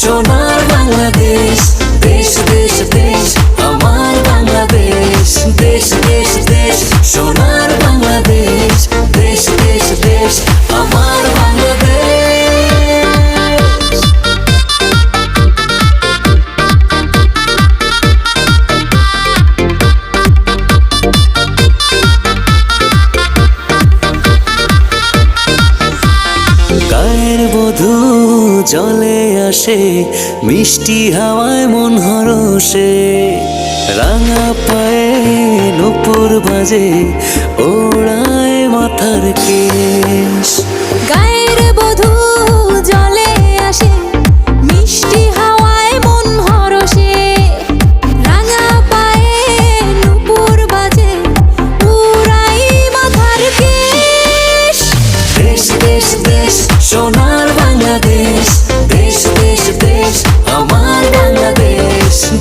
সোনার বাংলাদেশ, দেশ দেশ দেশ, আমার বাংলাদেশ, দেশ দেশ দেশ, সোনার বাংলাদেশ, দেশ দেশ দেশ, আমার বাংলাদেশ। গায়ের বধু জলে আসে মিষ্টি হাওয়ায় মন হরসে রাঙা পায়ে নুপুর বাজে ওড়ায় মাথার কেশ। গায়ের বধূ জলে আসে মিষ্টি হাওয়ায় মন হরসে রাঙা পায়ে নুপুর বাজে উড়াই মাথার কেশ। দেশ দেশ দেশ সোনার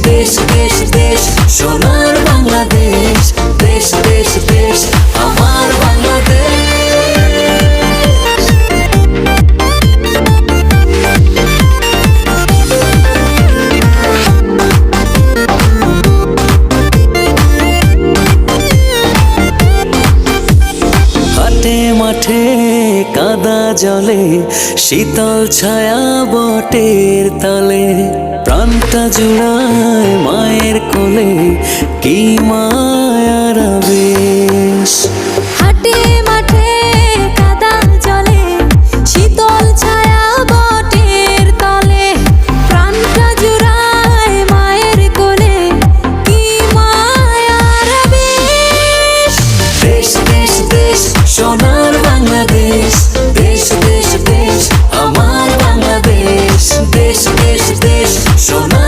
দেশ দেশ দেশ, সোনার বাংলাদেশ, দেশ দেশ দেশ, আমার বাংলাদেশ। হাটে মাঠে কাদা জলে, শীতল ছায়া বটের তলে। প্রাণটা জুড়ায় মায়ের কোলে কি মায়ার দেশ